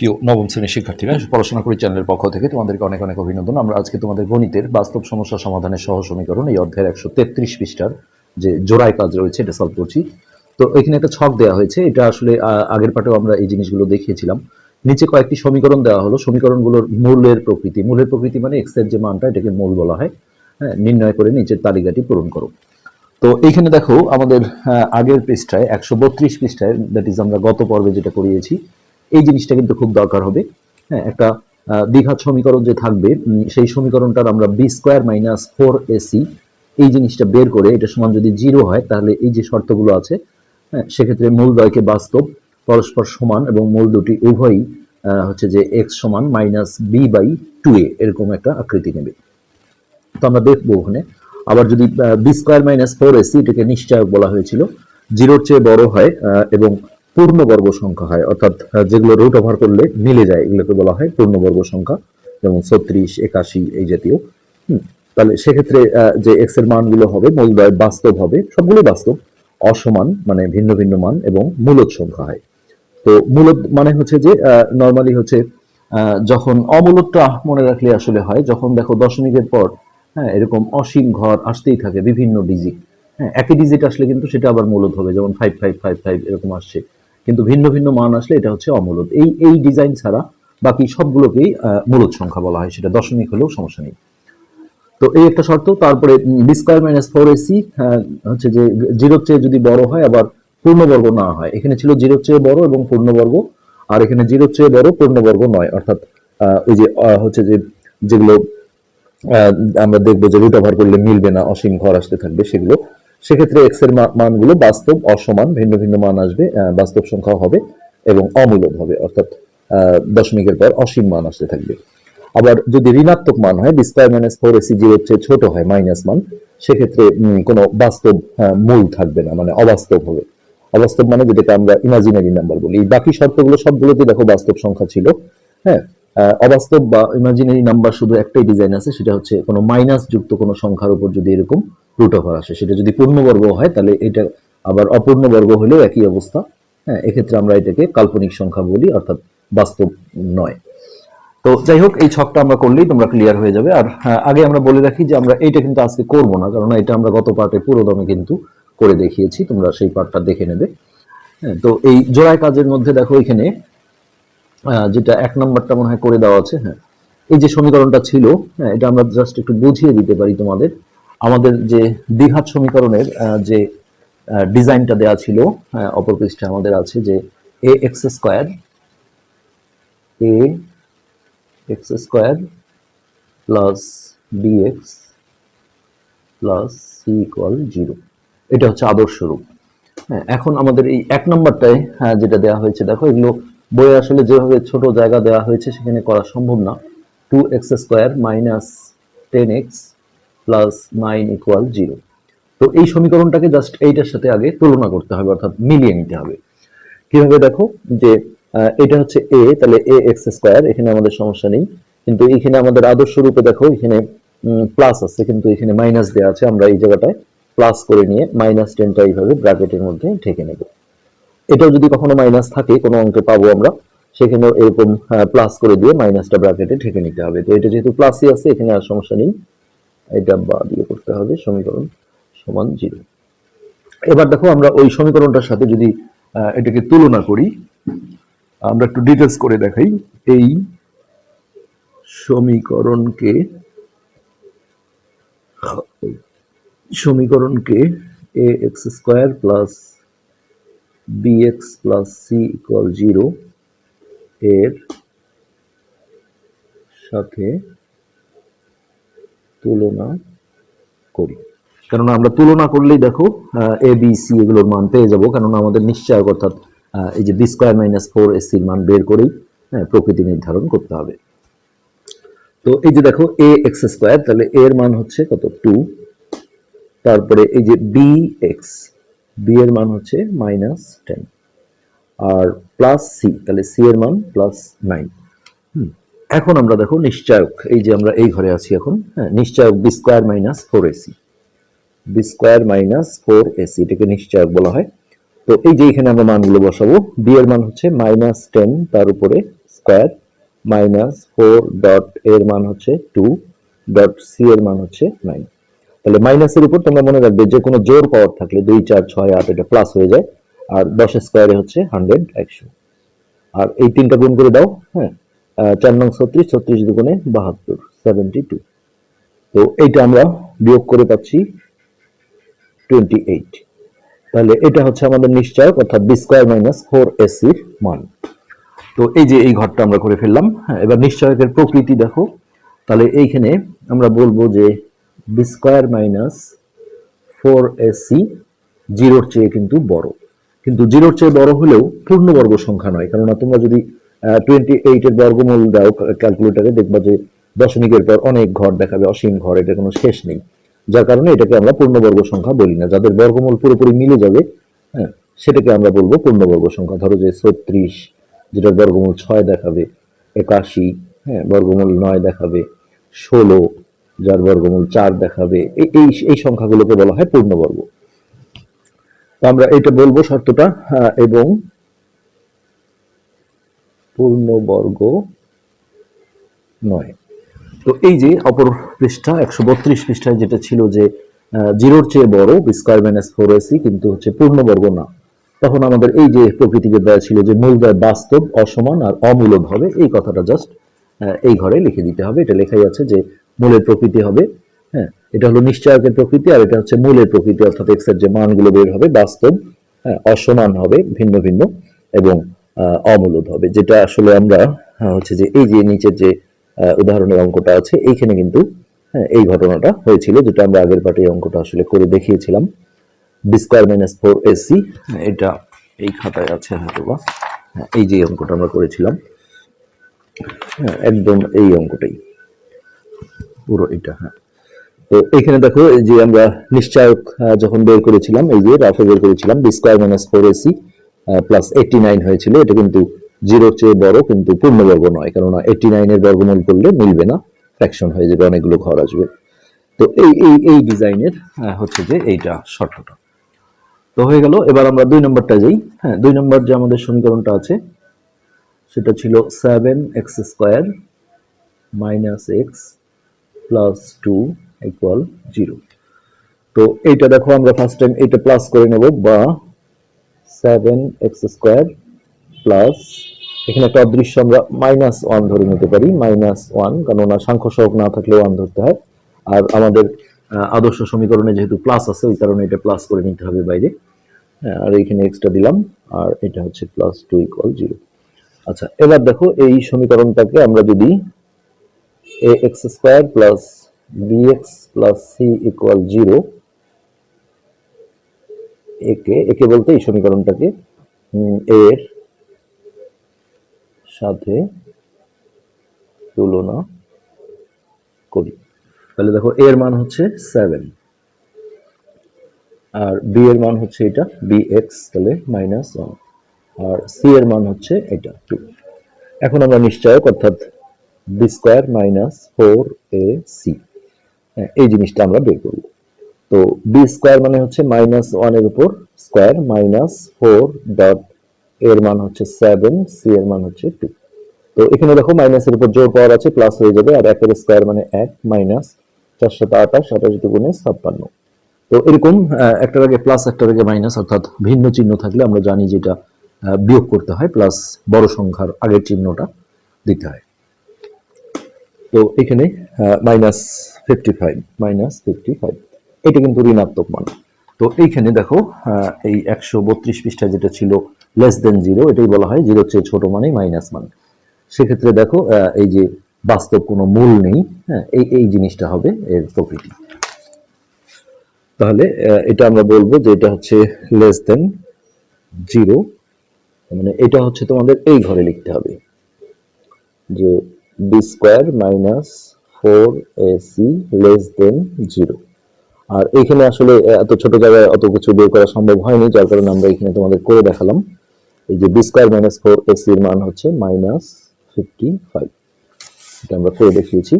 প্রিয় নবম শ্রেণির শিক্ষার্থীরা পড়াশোনা করি চ্যানেলের পক্ষ থেকে তোমাদেরকে অনেক অনেক অভিনন্দন। আমরা আজকে তোমাদের গণিতের বাস্তব সমস্যা সমাধানের সহ সমীকরণ এই অধ্যায়ের একশো তেত্রিশ পৃষ্ঠার যে জোড়ায় কাজ রয়েছে এটা সলভ করছি। তো এখানে একটা ছক দেওয়া হয়েছে, এটা আসলে আগের পাটেও আমরা এই জিনিসগুলো দেখিয়েছিলাম। নিচে কয়েকটি সমীকরণ দেওয়া হলো, সমীকরণগুলোর মূলের প্রকৃতি। মূলের প্রকৃতি মানে এক্সের যে মানটা এটাকে মূল বলা হয়। হ্যাঁ নির্ণয় করে নিচের তালিকাটি পূরণ করো। তো এইখানে দেখো আমাদের আগের পৃষ্ঠায় একশো বত্রিশ পৃষ্ঠায় দ্যাট ইজ আমরা গত পর্বে যেটা করিয়েছি এই জিনিসটা কিন্তু খুব দরকার হবে। হ্যাঁ একটা দ্বিঘাত সমীকরণ যে থাকবে সেই সমীকরণটার আমরা B square minus four AC এই জিনিসটা বের করে এটা সমান যদি জিরো হয়, তাহলে এই যে শর্তগুলো আছে হ্যাঁ সেক্ষেত্রে মূল দ্বয়কে বাস্তব, পরস্পর সমান এবং মূল দুটি উভয়ই হচ্ছে যে এক্স সমান minus B by two A এরকম একটা আকৃতি নেবে। তো আমরা দেখব ওখানে। আবার যদি B square minus four AC এটাকে নিশ্চয়ক বলা হয়েছিল জিরোর চেয়ে বড় হয় এবং পূর্ণবর্গ সংখ্যা হয়, অর্থাৎ যেগুলো রুট ওভার করলে মিলে যায়, এগুলোকে বলা হয় পূর্ণবর্গ সংখ্যা, যেমন ছত্রিশ, একাশি, এই জাতীয়। তাহলে সেক্ষেত্রে যে এক্সের মানগুলো হবে মূলদয় বাস্তব হবে, সবগুলোই বাস্তব। অসমান মানে ভিন্ন ভিন্ন মান এবং মূলত সংখ্যা হয়। তো মূলত মানে হচ্ছে যে নর্মালি হচ্ছে যখন অমূলতটা মনে রাখলে আসলে হয়, যখন দেখো দশমিকের পর হ্যাঁ এরকম অসীম ঘর আসতেই থাকে, বিভিন্ন ডিজিট হ্যাঁ একই ডিজিট আসলে কিন্তু সেটা আবার মূলত হবে, যেমন ফাইভ ফাইভ ফাইভ ফাইভ এরকম আসছে। কিন্তু ভিন্ন ভিন্ন মান আসলে এটা হচ্ছে অমূলত। এই এই ডিজাইন ছাড়া বাকি সবগুলোকেই মূলত সংখ্যা বলা হয়। সেটা দশমিক হলেও সমস্যা নেই। তো এই একটা শর্ত। তারপরে B square minus four AC হচ্ছে যে জিরোর চেয়ে যদি বড় হয়, আবার পূর্ণবর্গ না হয়। এখানে ছিল জিরোর চেয়ে বড় এবং পূর্ণবর্গ। আর এখানে জিরোর চেয়ে বড়, পূর্ণবর্গ নয়। অর্থাৎ ওই যে হচ্ছে যে যেগুলো আমরা দেখব যে রুট ওভার করলে মিলবে না, অসীম ঘর আসতে থাকবে, সেগুলো সেক্ষেত্রে এক্সের মানগুলো বাস্তব, অসমান, ভিন্ন ভিন্ন মান আসবে বাস্তব সংখ্যা হবে এবং অমূলক হবে, অর্থাৎ দশমিকের পর অসীম মান আসতে থাকবে। আবার যদি ঋণাত্মক মান হয় B square minus four AC জিরোর চেয়ে ছোট হয় মাইনাস মান, সেক্ষেত্রে কোনো বাস্তব মূল থাকবে না মানে অবাস্তব হবে। অবাস্তব মানে যেটাকে আমরা ইমাজিনারি নাম্বার বলি। বাকি শর্তগুলো সবগুলোতে দেখো বাস্তব সংখ্যা ছিল হ্যাঁ? অবাস্তব বা ইমাজিনারি নাম্বার শুধু একটাই ডিজাইন আছে সেটা হচ্ছে কোনো মাইনাস যুক্ত কোনো সংখ্যার উপর যদি এরকম রুট ওভার আসে। সেটা যদি পূর্ণবর্গ হয় তাহলে এটা আবার অপূর্ণবর্গ হলেও একই অবস্থা। হ্যাঁ এক্ষেত্রে আমরা এটাকে কাল্পনিক সংখ্যা বলি অর্থাৎ বাস্তব নয়। তো যাই হোক এই ছকটা আমরা করলেই তোমরা ক্লিয়ার হয়ে যাবে। আর হ্যাঁ, আগে আমরা বলে রাখি যে আমরা এইটা কিন্তু আজকে করব না কারণ এটা আমরা গত পার্টে পুরো দমে কিন্তু করে দেখিয়েছি তোমরা সেই পার্টটা দেখে নেবে। হ্যাঁ, তো এই জোড়ায় কাজের মধ্যে দেখো এখানে যেটা এক নম্বরটা মনে হয় করে দেওয়া আছে হ্যাঁ। এই যে সমীকরণটা ছিল হ্যাঁ এটা আমরা জাস্ট একটু বুঝিয়ে দিতে পারি তোমাদের। আমাদের যে দ্বিঘাত সমীকরণের যে ডিজাইনটা দেওয়া ছিল হ্যাঁ, অপর পৃষ্ঠে আমাদের আছে যে A X square A X square plus DX plus C equal zero এটা হচ্ছে আদর্শ রূপ। হ্যাঁ এখন আমাদের এই এক নম্বরটায় হ্যাঁ যেটা দেওয়া হয়েছে দেখো এগুলো বইয়ে আসলে যেভাবে ছোট জায়গা দেওয়া হয়েছে সেখানে করা সম্ভব না। Two X square minus ten X plus nine equal zero তো এই সমীকরণটাকে জাস্ট এইটার সাথে আগে তুলনা করতে হবে, অর্থাৎ মিলিয়ে নিতে হবে। কীভাবে দেখো? যে এটা হচ্ছে এ তাহলে এ এক্স স্কোয়ার এখানে আমাদের সমস্যা নেই। কিন্তু এখানে আমাদের আদর্শ রূপে দেখো, এখানে প্লাস আছে, কিন্তু এখানে মাইনাস দেওয়া আছে। আমরা এই জায়গাটায় প্লাস করে নিয়ে মাইনাস টেনটা এইভাবে ব্র্যাকেটের মধ্যে ঠেকে নেব। এটাও যদি কখনো মাইনাস থাকে, কোনো অঙ্কে পাবো আমরা সেখানেও এরকম প্লাস করে দিয়ে মাইনাসটা ব্র্যাকেটে ঠেকে নিতে হবে। তো এটা যেহেতু প্লাসই আছে, এখানে আর সমস্যা নেই। এটা বা দিয়ে করতে হবে, সমীকরণ সমান জিরো এবার দেখো আমরা ওই সমীকরণটার সাথে যদি এটাকে তুলনা করি, আমরা একটু ডিটেলস করে দেখাই। এই সমীকরণকে সমীকরণকে A X square plus X plus C equal zero এর সাথে তুলনা করি। কেননা আমরা তুলনা করলেই দেখো এ বি সি এগুলোর মান পেয়ে যাব কেননা আমাদের নিশ্চয়ক অর্থাৎ এই যে বি স্কোয়ার মাইনাস ফোর এসির মান বের করেই হ্যাঁ, প্রকৃতি নির্ধারণ করতে হবে। তো এই যে দেখো এ এক্স স্কোয়ার তাহলে এর মান হচ্ছে কত? টু তারপরে এই যে বি এক্স বি এর মান হচ্ছে মাইনাস টেন আর প্লাস সি তাহলে সি এর মান প্লাস নাইন এখন আমরা দেখো নিশ্চয়ক, এই যে আমরা এই ঘরে আছি এখন হ্যাঁ নিশ্চয়ক B square minus four AC B square minus four AC এটাকে নিশ্চয়ক বলা হয়। তো এই যে এখানে আমরা মানগুলো বসাবো বি এর মান হচ্ছে মাইনাস টেন তার উপরে স্কোয়ার মাইনাস ফোর ডট এর মান হচ্ছে টু ডট সি এর মান হচ্ছে নাইন তাহলে মাইনাসের উপর তোমরা মনে রাখবে যে কোনো জোর পাওয়ার থাকলে দুই, চার, ছয়, আট, এটা প্লাস হয়ে যায়, আর দশ স্কোয়ারে হচ্ছে হান্ড্রেড একশো। আর এই তিনটা গুণ করে দাও হ্যাঁ চার নং ছত্রিশ ছত্রিশ দুগুণে বাহাত্তর সেভেন্টি টু তো এইটা আমরা বিয়োগ করে পাচ্ছি টোয়েন্টি এইট তাহলে এটা হচ্ছে আমাদের নিশ্চয় অর্থাৎ বি স্কোয়ার মাইনাস ফোর এসির মান। তো এই যে এই ঘরটা আমরা করে ফেললাম হ্যাঁ এবার নিশ্চয়কের প্রকৃতি দেখো। তাহলে এইখানে আমরা বলব যে B square minus four AC জিরোর চেয়ে কিন্তু বড়। কিন্তু জিরোর চেয়ে বড় হলেও পূর্ণবর্গ সংখ্যা নয়। কেননা তোমরা যদি টোয়েন্টি এইটের বর্গমূল দাও ক্যালকুলেটারে দেখবা যে দশমিকের পর অনেক ঘর দেখাবে, অসীম ঘর, এটা কোনো শেষ নেই। যার কারণে এটাকে আমরা পূর্ণবর্গ সংখ্যা বলি না। যাদের বর্গমূল পুরোপুরি মিলে যাবে হ্যাঁ সেটাকে আমরা বলব পূর্ণবর্গ সংখ্যা। ধরো যে ছত্রিশ, যেটার বর্গমূল ছয় দেখাবে, একাশি হ্যাঁ বর্গমূল নয় দেখাবে, ষোলো যার বর্গমূল চার দেখাবে এই- এই সংখ্যাগুলোকে বলা হয় পূর্ণবর্গ। তো আমরা এটা বলব শর্তটা এবং পূর্ণবর্গ নয়। তো এই যে অপর পৃষ্ঠা, একশো বত্রিশ পৃষ্ঠায় যেটা ছিল যে জিরোর চেয়ে বড় স্কোয়ার মাইনাস ফোর এসি কিন্তু হচ্ছে পূর্ণবর্গ না। তখন আমাদের এই যে প্রকৃতিবিদ্যায় ছিল যে মূলদয় বাস্তব, অসমান আর অমূলদ হবে, এই কথাটা জাস্ট এই ঘরে লিখে দিতে হবে। এটা লেখাই আছে যে মূলের প্রকৃতি হবে হ্যাঁ? এটা হলো নিশ্চয়কের প্রকৃতি আর এটা হচ্ছে মূলের প্রকৃতি অর্থাৎ এক্সের যে মানগুলো বের হবে বাস্তব হ্যাঁ, অসমান হবে ভিন্ন ভিন্ন এবং আহ, অমূলদ হবে। যেটা আসলে আমরা আহ, হচ্ছে যে এই যে নিচের যে উদাহরণের অঙ্কটা আছে এইখানে কিন্তু হ্যাঁ, এই ঘটনাটা হয়েছিল যেটা আমরা আগের পাটে অঙ্কটা আসলে করে দেখিয়েছিলাম। বি মাইনাস ফোর এসি এটা এই খাতায় আছে হয়তো বা হ্যাঁ, এই যে অঙ্কটা আমরা করেছিলাম হ্যাঁ একদম এই অঙ্কটাই। পুরো এটা হ্যাঁ। তো এখানে দেখো যে আমরা নিশ্চয়ক যখন বের করেছিলাম, এই যে রাফে বের করেছিলাম B square minus four AC plus eighty nine হয়েছিল, এটা কিন্তু জিরোর চেয়ে বড়, কিন্তু পূর্ণবর্গ নয়, কেননা এইটটি নাইনের বর্গমূল করলে মিলবে না ফ্র্যাকশন হয়ে যাবে, অনেকগুলো ঘর আসবে। তো এই এই এই ডিজাইনের হচ্ছে যে এইটা শর্তটা। তো হয়ে গেল, এবার আমরা দুই নম্বরটা যাই হ্যাঁ দুই নম্বর যে আমাদের সমীকরণটা আছে, সেটা ছিল seven X square minus X plus two equal zero তো এইটা দেখো আমরা ফার্স্ট টাইম এটা প্লাস করে নেব বা সেভেন এক্স স্কোয়ার প্লাস এখানে একটা অদৃশ্য আমরা মাইনাস ওয়ান ধরে নিতে পারি মাইনাস ওয়ান কেননা সাংখ্য সহগ না থাকলে ওয়ান ধরতে হয়। আর আমাদের আদর্শ সমীকরণে যেহেতু প্লাস আছে ওই কারণে এটা প্লাস করে নিতে হবে বাইরে। হ্যাঁ, আর এখানে এক্সট্রা দিলাম আর এটা হচ্ছে প্লাস টু ইকুয়াল জিরো আচ্ছা এবার দেখো এই সমীকরণটাকে আমরা যদি A X square plus B X plus C equal zero একে একে বলতে এই সমীকরণটাকে এর সাথে তুলনা করি। তাহলে দেখো, এর মান হচ্ছে সেভেন আর বি এর মান হচ্ছে এটা বি এক্স তাহলে মাইনাস ওয়ান আর সি এর মান হচ্ছে এটা টু এখন আমরা নিশ্চয়ক অর্থাৎ B square minus four A C. এই জিনিসটা আমরা বের করব। তো বি স্কোয়ার মানে হচ্ছে মাইনাস ওয়ানের উপর স্কোয়ার মাইনাস ফোর ডট এর মান হচ্ছে সেভেন, সি এর মান হচ্ছে টু। তো এখানে দেখো মাইনাসের উপর জোর পাওয়ার আছে, প্লাস হয়ে যাবে, আর একের স্কোয়ার মানে এক মাইনাস চারশত আঠাশ আঠাশ দুগুণে ছাপ্পান্ন। তো এরকম একটার আগে প্লাস, একটার আগে মাইনাস, অর্থাৎ ভিন্ন চিহ্ন থাকলে আমরা জানি যেটা বিয়োগ করতে হয়, প্লাস বড় সংখ্যার আগের চিহ্নটা দিতে হয়। তো এখানে minus fifty five minus fifty five এটা কিন্তু ঋণাত্মক মান। তো এইখানে দেখো এই একশো বত্রিশ পৃষ্ঠায় যেটা ছিল লেস দেন জিরো এটাই বলা হয় জিরোর চেয়ে ছোট মানে মাইনাস মান। সেক্ষেত্রে দেখো এই যে বাস্তব কোনো মূল নেই হ্যাঁ এই এই জিনিসটা হবে এর প্রকৃতি। তাহলে এটা আমরা বলব যে এটা হচ্ছে লেস দেন জিরো মানে এটা হচ্ছে তোমাদের এই ঘরে লিখতে হবে। যে B four A C less than zero আর এখানে আসলে এত ছোট জায়গায় অত কিছু বের করা সম্ভব হয়নি, যার কারণে আমরা এখানে তোমাদের করে দেখালাম। এই যে B square minus four A সির মান হচ্ছে মাইনাস ফিফটি ফাইভ এটা আমরা করে দেখিয়েছি।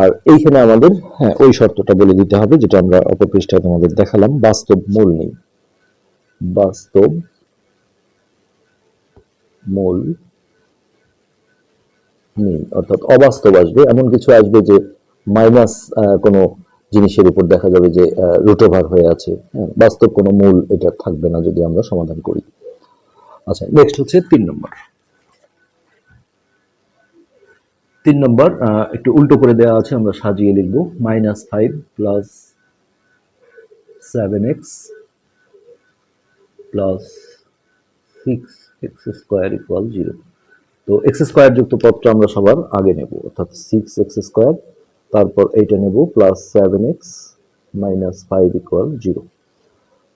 আর এইখানে আমাদের হ্যাঁ ওই শর্তটা বলে দিতে হবে, যেটা আমরা অপর পৃষ্ঠায় তোমাদের দেখালাম। বাস্তব মূল নেই। বাস্তব মূল মিল অর্থাৎ অবাস্তব আসবে। এমন কিছু আসবে যে মাইনাস কোনো জিনিসের উপর দেখা যাবে যে রুট ওভার হয়ে আছে। হ্যাঁ, বাস্তব কোনো মূল এটা থাকবে না যদি আমরা সমাধান করি। আচ্ছা নেক্সট হচ্ছে তিন নম্বর। তিন নম্বর একটু উল্টো করে দেওয়া আছে আমরা সাজিয়ে লিখব। Minus five plus seven X plus six X square equal zero তো এক্স স্কোয়ার যুক্ত পদটা আমরা সবার আগে নেব অর্থাৎ সিক্স এক্স স্কোয়ার তারপর এইটা নেব plus seven X minus five equal zero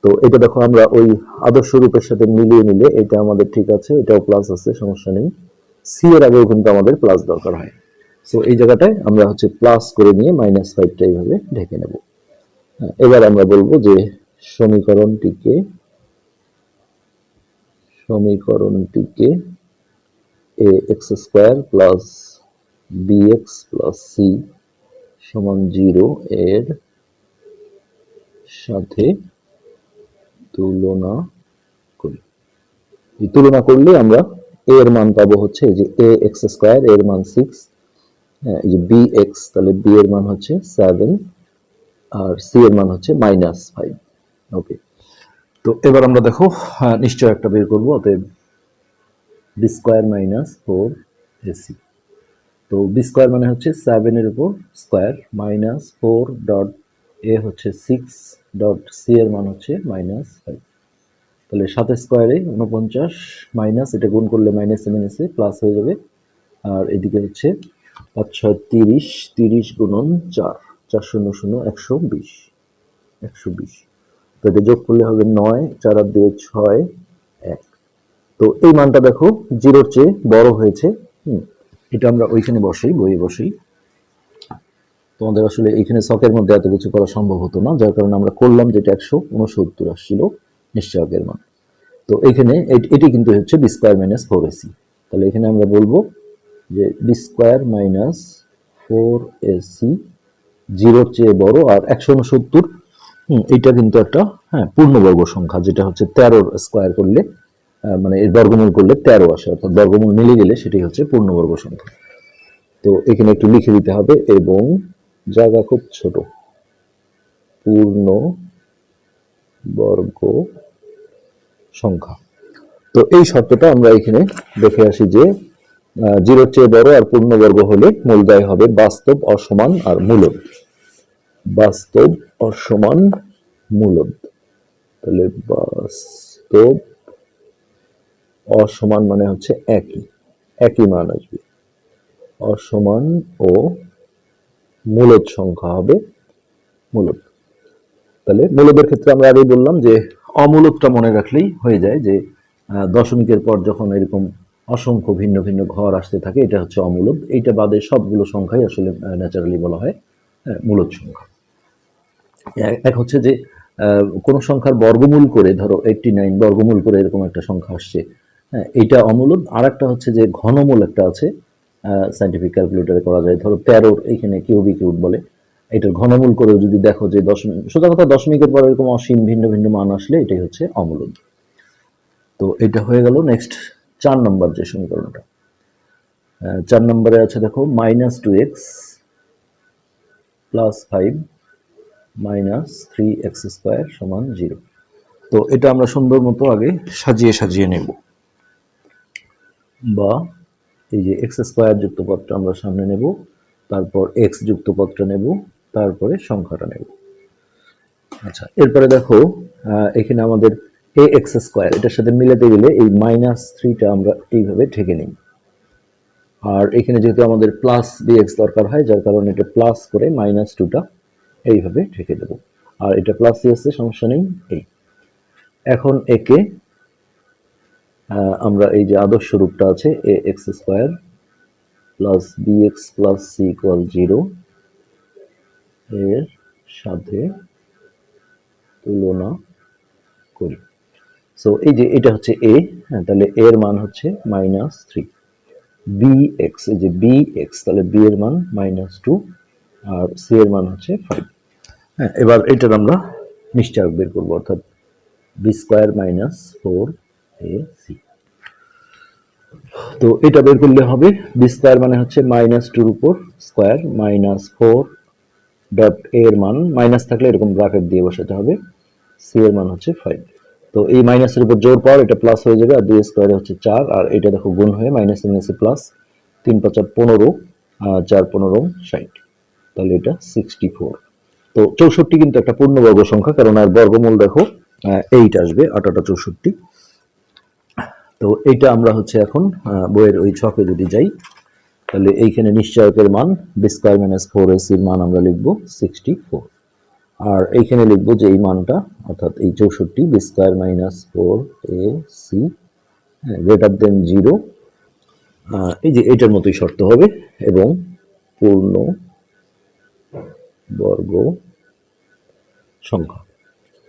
তো এটা দেখো আমরা ওই আদর্শ রূপের সাথে মিলিয়ে নিলে এটা আমাদের ঠিক আছে এটাও প্লাস আছে সমস্যা নেই। সি এর আগেও কিন্তু আমাদের প্লাস দরকার হয়। সো এই জায়গাটায় আমরা হচ্ছে প্লাস করে নিয়ে মাইনাস ফাইভটা এইভাবে ঢেকে নেব। হ্যাঁ, এবার আমরা বলব যে সমীকরণটিকে সমীকরণটিকে A X square plus B X plus C সমান জিরো এর সাথে তুলনা করি। তুলনা করলে আমরা এর মান পাবো হচ্ছে যে এ এক্স স্কোয়ার এর মান সিক্স হ্যাঁ এই যে বি এক্স তাহলে বি এর মান হচ্ছে সেভেন আর সি এর মান হচ্ছে মাইনাস ফাইভ ওকে তো এবার আমরা দেখো হ্যাঁ, নিশ্চয় একটা বের করব অতএব B square minus four AC তো বি স্কোয়ার মানে হচ্ছে সেভেনের উপর square minus four dot A হচ্ছে সিক্স ডট সি এর মান হচ্ছে মাইনাস ফাইভ তাহলে সাত স্কোয়ারে উনপঞ্চাশ মাইনাস এটা গুণ করলে মাইনাস মাইনাসে প্লাস হয়ে যাবে। আর এদিকে হচ্ছে পাঁচ ছয় তিরিশ তিরিশ গুণন চার চার শূন্য শূন্য একশো বিশ একশো বিশ। তো এটা যোগ করলে হবে নয়, চার আর দুয়ে ছয় তো এই মানটা দেখো, জিরোর চেয়ে বড় হয়েছে। এটা আমরা ওইখানে বসেই, বইয়ে বসেই। তোমাদের আসলে এখানে শখের মধ্যে এত কিছু করা সম্ভব হতো না, যার কারণে আমরা করলাম যেটা একশো উনসত্তর আসছিল নিশ্চয়কের মান। তো এখানে এটি কিন্তু হচ্ছে B square minus four AC তাহলে এখানে আমরা বলব যে B square minus four AC জিরোর চেয়ে বড় আর একশো উনসত্তর, হুম এটা কিন্তু একটা হ্যাঁ পূর্ণবর্গ সংখ্যা, যেটা হচ্ছে তেরোর স্কোয়ার করলে মানে এর বর্গমূল করলে তেরো আসে, অর্থাৎ বর্গমূল মিলে গেলে সেটি হচ্ছে পূর্ণবর্গ সংখ্যা। তো এখানে একটু লিখে দিতে হবে, এবং জায়গা খুব ছোট। পূর্ণ বর্গ সংখ্যা। তো এই শর্তটা আমরা এখানে দেখে আসি যে জিরোর চেয়ে বড় আর পূর্ণবর্গ হলে মূলদায় হবে বাস্তব অসমান আর মূলদ। বাস্তব অসমান মূলদ। তাহলে বাস্তব অসমান মানে হচ্ছে একই একই মান আসবে। অসমান ও মূলদ সংখ্যা হবে মূলদ। তাহলে মূলদের ক্ষেত্রে আমরা আগেই বললাম যে অমূলদটা মনে রাখলেই হয়ে যায় যে দশমিকের পর যখন এরকম অসংখ্য ভিন্ন ভিন্ন ঘর আসতে থাকে, এটা হচ্ছে অমূলদ। এইটা বাদে সবগুলো সংখ্যাই আসলে ন্যাচারালি বলা হয় মূলদ সংখ্যা। এক- হচ্ছে যে কোনো সংখ্যার বর্গমূল করে, ধরো এইটটি নাইন বর্গমূল করে এরকম একটা সংখ্যা আসছে হ্যাঁ এইটা অমূলদ আর একটা হচ্ছে যে ঘনমূল একটা আছে সাইন্টিফিক ক্যালকুলেটরে করা যায়। ধরো তেরোর এইখানে কিউবিক রুট বলে। এটার ঘনমূল করে যদি দেখো যে দশমিক, সোজা কথা, দশমিকের পর এরকম অসীম ভিন্ন ভিন্ন মান আসলে এটাই হচ্ছে অমূলদ তো এটা হয়ে গেল নেক্সট চার নম্বর যে সমীকরণটা। চার নম্বরে আছে দেখো minus two X plus five minus three X square সমান জিরো তো এটা আমরা সুন্দর মতো আগে সাজিয়ে সাজিয়ে নেব। বা এই যে এক্স স্কোয়ার যুক্ত পদটা আমরা সামনে নেব, তারপর এক্স যুক্ত পদটা নেব, তারপরে সংখ্যাটা নেব। আচ্ছা এরপরে দেখো এখানে আমাদের এ এক্স স্কোয়ার, এটার সাথে মিলাতে গেলে এই মাইনাস থ্রিটা আমরা এইভাবে ঠেকে নিই। আর এখানে যেহেতু আমাদের প্লাস ডিএক্স দরকার হয়, যার কারণে এটা প্লাস করে মাইনাস টুটা এইভাবে ঠেকে দেবো। আর এটা প্লাস আছে, সমস্যা নেই, এই। এখন একে আমরা এই যে আদর্শ রূপটা আছে A X square plus B X plus C equal zero এর সাথে তুলনা করি। সো এই যে এটা হচ্ছে এ হ্যাঁ তাহলে এর মান হচ্ছে মাইনাস থ্রি বি এক্স এই যে বি এক্স তাহলে বি এর মান মাইনাস টু আর সি এর মান হচ্ছে ফাইভ হ্যাঁ এবার এটার আমরা নিশ্চয়ক বের করব, অর্থাৎ B square minus four A তো এটা বের করলে হবে বি স্কোয়ার মানে হচ্ছে মাইনাস টুর উপর square minus four dot A এর মান। মাইনাস থাকলে এরকম ব্র্যাকেট দিয়ে বসাতে হবে। সি এর মান হচ্ছে ফাইভ তো এই মাইনাসের উপর জোর পাওয়ার এটা প্লাস হয়ে যাবে আর দুই স্কোয়ারে হচ্ছে চার। আর এটা দেখো গুণ হয়ে মাইনাস মাইনাসে প্লাস তিন পাঁচা পনেরো চার পনেরো, ষাট। তাহলে এটা সিক্সটি ফোর তো চৌষট্টি কিন্তু একটা পূর্ণবর্গ সংখ্যা, কারণ আর বর্গমূল দেখো এইট আসবে আটাটা চৌষট্টি। তো এইটা আমরা হচ্ছে এখন বইয়ের ওই ছকে যদি যাই, তাহলে এইখানে নিশ্চয়কের মান বি স্কোয়ার মাইনাস ফোর এসির মান আমরা লিখব সিক্সটি ফোর আর এইখানে লিখব যে এই মানটা, অর্থাৎ এই চৌষট্টি B square minus four A C greater than zero এই যে এটার মতোই শর্ত হবে এবং পূর্ণ বর্গ সংখ্যা।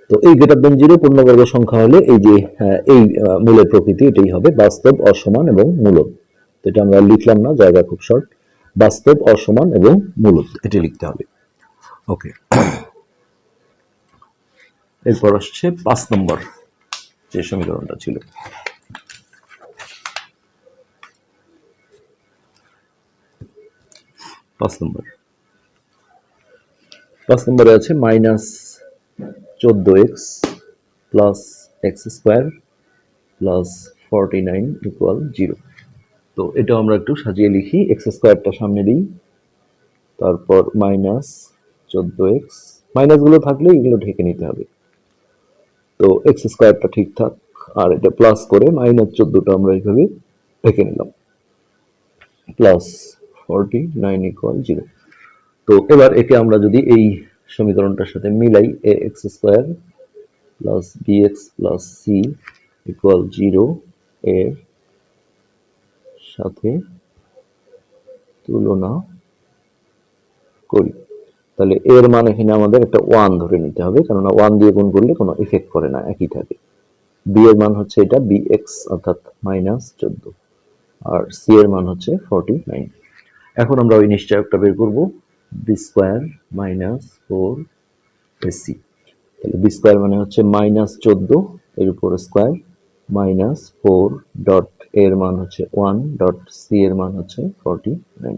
তো এই গ্রেটার দেন জিরো পূর্ণবর্গ সংখ্যা হলে এই যে এই মূলের প্রকৃতি, এটাই হবে বাস্তব, অসমান এবং মূলত তো এটা আমরা লিখলাম না, জায়গা খুব শর্ট বাস্তব, অসমান এবং মূলত এটি লিখতে হবে। ওকে এরপর আসছে পাঁচ নম্বর, যে সমীকরণটা ছিল। পাঁচ নম্বর। পাঁচ নম্বরে আছে মাইনাস চোদ্দ X plus X square plus forty nine equal zero তো এটা আমরা একটু সাজিয়ে লিখি, এক্স স্কোয়ারটা সামনে দিই। তারপর মাইনাস চোদ্দ এক্স মাইনাসগুলো থাকলে এগুলো ঢেকে নিতে হবে। তো এক্স স্কোয়ারটা ঠিকঠাক আর এটা প্লাস করে মাইনাস চোদ্দোটা আমরা এইভাবে ঢেকে নিলাম। Plus forty nine equal zero তো এবার একে আমরা যদি এই সমীকরণটার সাথে মিলাই A X square plus B X plus C equal zero এর সাথে তুলনা করি। তাহলে এর মান এখানে আমাদের একটা ওয়ান ধরে নিতে হবে, কেননা ওয়ান দিয়ে গুণ করলে কোনো ইফেক্ট করে না, একই থাকে। বি এর মান হচ্ছে এটা বি এক্স অর্থাৎ মাইনাস চোদ্দ, আর সি এর মান হচ্ছে ফর্টি নাইন এখন আমরা ওই নিশ্চয়কটা বের করব। B square minus four AC তাহলে বি স্কোয়ার মানে হচ্ছে মাইনাস চোদ্দ, এর উপর স্কোয়ার মাইনাস ফোর ডট এর মান হচ্ছে ওয়ান ডট সি এর মান হচ্ছে ফর্টি নাইন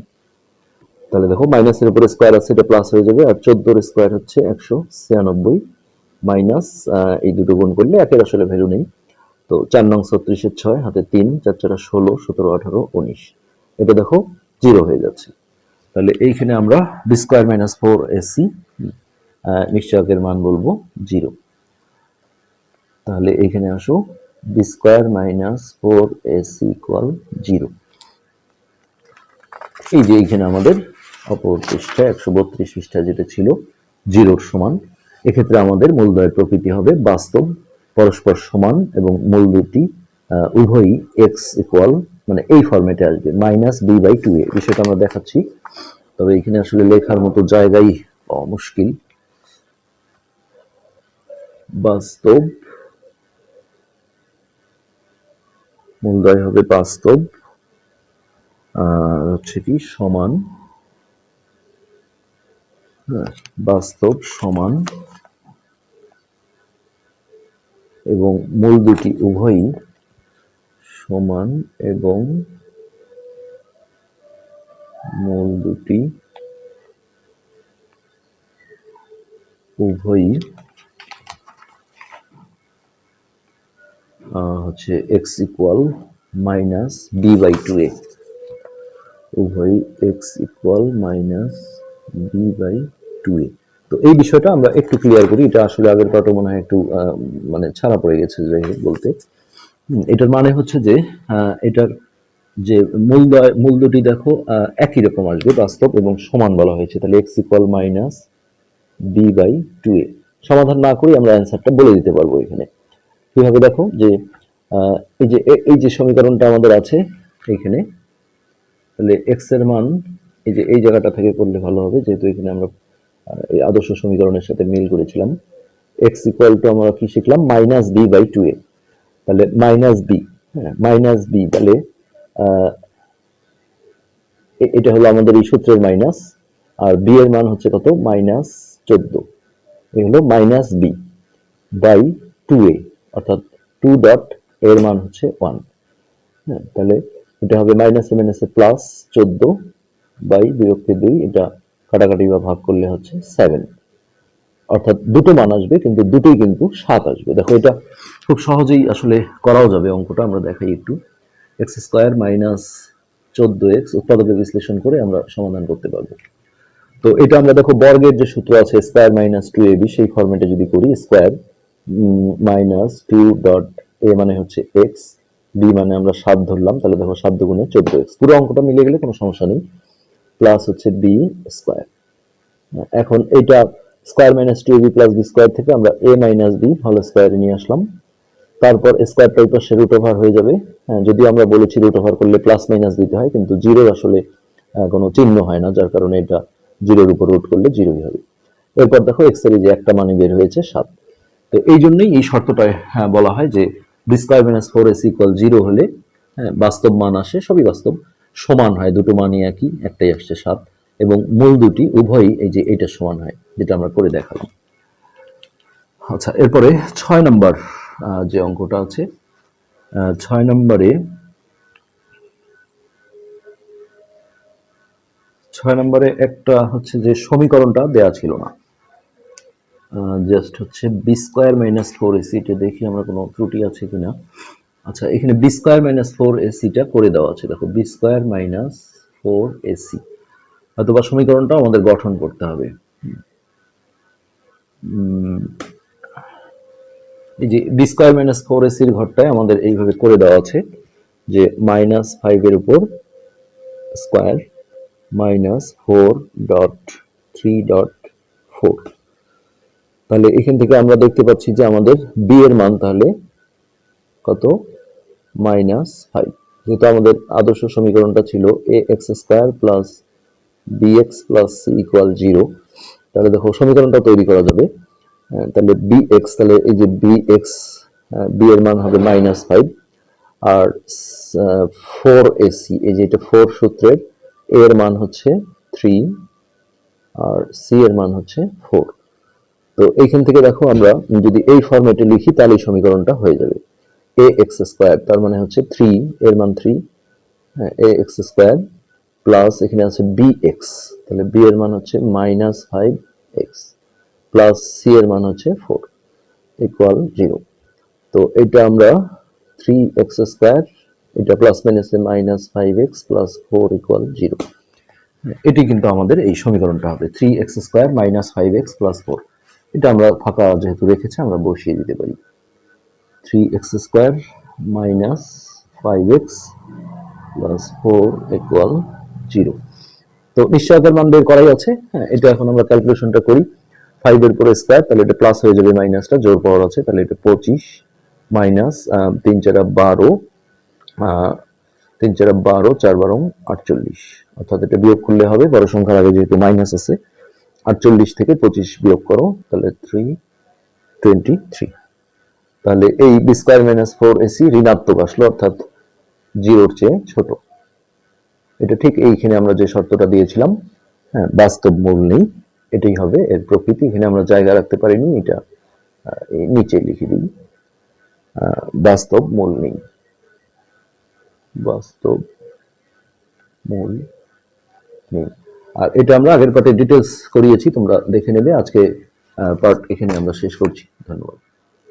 তাহলে দেখো মাইনাসের উপরে স্কোয়ার আছে, এটা প্লাস হয়ে যাবে, আর চোদ্দোর স্কোয়ার হচ্ছে একশো ছিয়ানব্বই মাইনাস এই দুটো গুণ করলে একের আসলে ভ্যালু নেই। তো চার নং ছত্রিশের ছয়, হাতে তিন, চার চারা ষোলো, সতেরো, আঠারো, উনিশ। এটা দেখো জিরো হয়ে যাচ্ছে। তাহলে এইখানে আমরা B square minus four AC নিশ্চয়কের মান বলব জিরো তাহলে এইখানে আসো B square minus four AC equal zero এই যে এইখানে আমাদের অপর পৃষ্ঠা একশো বত্রিশ পৃষ্ঠা যেটা ছিল জিরোর সমান। এক্ষেত্রে আমাদের মূলদয়ের প্রকৃতি হবে বাস্তব, পরস্পর সমান এবং মূল দুটি উভয়ই এক্স ইকুয়াল মানে এই ফরম্যাটে আসবে minus B by two A বিষয়টা আমরা দেখাচ্ছি। তবে এখানে আসলে লেখার মতো জায়গাই মুশকিল। বাস্তব মূলদয় হবে বাস্তব আর হচ্ছে কি সমান হ্যাঁ, বাস্তব সমান এবং মূল দুটি উভয়ই সমান এবং মূল দুটি উভয়ই হচ্ছে X equal minus B by two A উভয় X equal minus B by two A তো এই বিষয়টা আমরা একটু ক্লিয়ার করি, এটা আসলে আগের পার্টও মনে হয় একটু মানে ছাড়া পড়ে গেছে যাই বলতে। এটার মানে হচ্ছে যে এটার যে মূলদয় মূল দুটি দেখো একই রকম আসবে বাস্তব এবং সমান বলা হয়েছে। তাহলে X equal minus B by two A সমাধান না করি আমরা অ্যান্সারটা বলে দিতে পারব এখানে। কীভাবে দেখো যে এই যে এই যে সমীকরণটা আমাদের আছে এইখানে তাহলে এক্সের মান, এই যে, এই জায়গাটা থেকে করলে ভালো হবে, যেহেতু এখানে আমরা এই আদর্শ সমীকরণের সাথে মিল করেছিলাম। এক্স ইকুয়াল টু আমরা কি শিখলাম? Minus B by two A তাহলে মাইনাস বি হ্যাঁ মাইনাস বি তাহলে এটা হলো আমাদের এই সূত্রের মাইনাস আর বি এর মান হচ্ছে কত? মাইনাস চোদ্দ। এই হলো minus B by two A অর্থাৎ টু ডট এর মান হচ্ছে ওয়ান হ্যাঁ তাহলে এটা হবে মাইনাস মাইনাস এ প্লাস চোদ্দ বাই বিভক্তি দুই, এটা কাটাকাটি বা ভাগ করলে হচ্ছে সেভেন অর্থাৎ দুটো মান আসবে, কিন্তু দুটোই কিন্তু সাত আসবে। দেখো, এটা খুব সহজেই আসলে করাও যাবে অঙ্কটা। আমরা দেখাই একটু। এক্স স্কোয়ার মাইনাস চোদ্দ এক্স উৎপাদকে বিশ্লেষণ করে আমরা সমাধান করতে পারব। তো এটা আমরা দেখো, বর্গের যে সূত্র আছে square minus two A B সেই ফর্মেটে যদি করি square minus two dot A মানে হচ্ছে এক্স বি মানে আমরা সাত ধরলাম, তাহলে দেখো সাত দুগুণে চোদ্দ এক্স পুরো অঙ্কটা মিলে গেলে কোনো সমস্যা নেই। প্লাস হচ্ছে বি স্কোয়ার এখন এটা square minus two B plus B square থেকে আমরা এ মাইনাস বি হল স্কোয়ারে নিয়ে আসলাম। তারপর স্কোয়ারটা ওই পাশে রুট ওভার হয়ে যাবে। হ্যাঁ যদি আমরা বলেছি রুট ওভার করলে প্লাস মাইনাস দিতে হয় কিন্তু জিরোর আসলে কোনো চিহ্ন হয় না যার কারণে এটা জিরোর উপর রুট করলে জিরোই হবে। এরপর দেখো এক্সের যে একটা মানে বের হয়েছে সাত। তো এই জন্যই এই শর্তটায় হ্যাঁ, বলা হয় যে B square minus four AC equal zero হলে হ্যাঁ, বাস্তব মান আসে সবই বাস্তব। সমান হয় দুটো মানই একই একটাই আসছে সাত। এবং মূল দুটি উভয়ই এই যে এইটা সমান হয়, যেটা আমরা করে দেখালাম। আচ্ছা এরপরে ছয় নম্বর যে অঙ্কটা আছে ছয় নম্বরে ছয় নম্বরে একটা হচ্ছে যে সমীকরণটা দেয়া ছিল না। জাস্ট হচ্ছে B square minus four AC এটা দেখি আমরা কোনো ত্রুটি আছে কিনা। আচ্ছা এখানে বি স্কোয়ার মাইনাস ফোর এসিটা করে দেওয়া আছে। দেখো B square minus four AC অথবা সমীকরণটা আমাদের গঠন করতে হবে। এই যে বি স্কোয়ার মাইনাস ফোর এসির ঘরটায় আমাদের এইভাবে করে দেওয়া আছে যে মাইনাস ফাইভের উপর square minus four dot three dot four তাহলে এখান থেকে আমরা দেখতে পাচ্ছি যে আমাদের বি এর মান তাহলে কত? মাইনাস ফাইভ যেহেতু আমাদের আদর্শ সমীকরণটা ছিল A X square plus B X plus equal zero তাহলে দেখো সমীকরণটা তৈরি করা যাবে। আহ, তাহলে বি এক্স তাহলে এই যে বি এক্স বি এর মান হবে মাইনাস ফাইভ আর ফোর এসি এই যে এটা ফোর সূত্রের এ এর মান হচ্ছে থ্রি আর সি এর মান হচ্ছে ফোর তো এইখান থেকে দেখো আমরা যদি এই ফরম্যাটে লিখি তাহলে সমীকরণটা হয়ে যাবে। এ এক্স স্কোয়ার তার মানে হচ্ছে থ্রি এর মান থ্রি হ্যাঁ এ এক্স স্কোয়ার প্লাস এখানে আছে বি এক্স তাহলে বি এর মান হচ্ছে minus five X plus C এর মান হচ্ছে ফোর ইকুয়াল জিরো তো এটা আমরা থ্রি এক্স স্কোয়ার এটা প্লাস মাইনাসে minus five X plus four equal zero এটি কিন্তু আমাদের এই সমীকরণটা হবে three X square minus five X plus four এটা আমরা ফাঁকা যেহেতু রেখেছি, আমরা বসিয়ে দিতে পারি। Three X square minus five X plus four equal zero. তো নিশ্চয়তার মান বের করাই আছে। হ্যাঁ এটা এখন আমরা ক্যালকুলেশনটা করি। ফাইভের পরে স্কোয়ার তাহলে এটা প্লাস হয়ে যাবে মাইনাসটা জোর পাওয়ার আছে, তাহলে এটা পঁচিশ মাইনাস তিন চারা বারো তিন চারা বারো, চার বারো, আটচল্লিশ। অর্থাৎ এটা বিয়োগ করলে হবে বড় সংখ্যার আগে যেহেতু মাইনাস আছে, আটচল্লিশ থেকে পঁচিশ বিয়োগ করো, তাহলে থ্রি টোয়েন্টি থ্রি তাহলে এই B square minus four AC ঋণাত্মক আসলো, অর্থাৎ জিরোর চেয়ে ছোট। এটা ঠিক এইখানে আমরা যে শর্তটা দিয়েছিলাম হ্যাঁ বাস্তব মূল নেই, এটাই হবে এর প্রকৃতি। এখানে আমরা জায়গা রাখতে পারিনি, এটা নিচে লিখে দিই। বাস্তব মূল নেই। বাস্তব মূল নেই। আর এটা আমরা আগের পার্টে ডিটেলস করিয়েছি, তোমরা দেখে নেবে। আজকে পার্ট এখানে আমরা শেষ করছি। ধন্যবাদ।